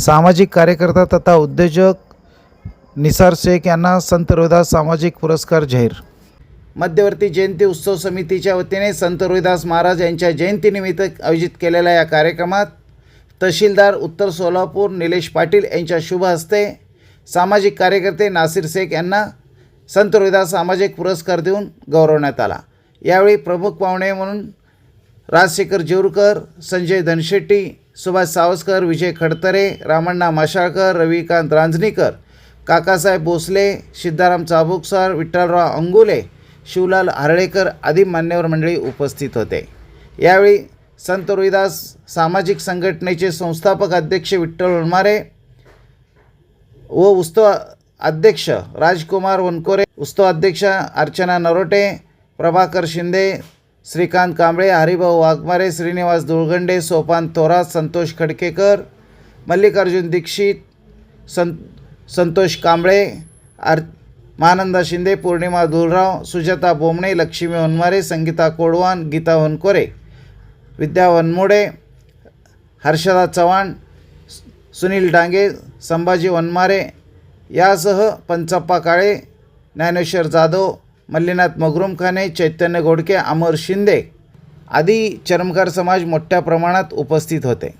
सामाजिक कार्यकर्ता तथा उद्योजक निसार शेख यांना संत रोहिदास सामाजिक पुरस्कार जाहीर. मध्यवर्ती जयंती उत्सव समितीच्या वतीने संत रोहिदास महाराज यांच्या जयंतीनिमित्त आयोजित केलेल्या या कार्यक्रमात तहसीलदार उत्तर सोलापूर निलेश पाटील यांच्या शुभ हस्ते सामाजिक कार्यकर्ते नासिर शेख यांना संत रोहिदास सामाजिक पुरस्कार देऊन गौरवण्यात आला. यावेळी प्रमुख पाहुणे म्हणून राजशेखर जेऊरकर संजय धनशेट्टी सुभाष सावसकर विजय खडतरे रामण्णा माशाळकर रविकांत रांजणीकर काकासाहेब भोसले सिद्धाराम चाबुकसर विठ्ठलराव अंगुले शिवलाल हरळेकर आदी मान्यवर मंडळी उपस्थित होते. यावेळी संत रोहिदास सामाजिक संघटनेचे संस्थापक अध्यक्ष विठ्ठल वनमारे व उत्सव अध्यक्ष राजकुमार वनकोरे उत्सव अध्यक्ष अर्चना नरोटे प्रभाकर शिंदे श्रीकांत कांबळे हरिभाऊ वाघमारे श्रीनिवास दुळगंडे सोपान थोरात संतोष खडकेकर मल्लिकार्जुन दीक्षित सं संतोष कांबळे आर महानंदा शिंदे पौर्णिमा धुलराव सुजाता बोमणे लक्ष्मी वनमारे संगीता कोडवान गीता वनकोरे विद्या वनमोडे हर्षदा चव्हाण सुनील डांगे संभाजी वनमारे यासह पंचप्पा काळे ज्ञानेश्वर जाधव मल्लीनाथ मगरुमखाने चैतन्य गोडके अमर शिंदे आदी चरमकार समाज मोठ्या प्रमाणात उपस्थित होते.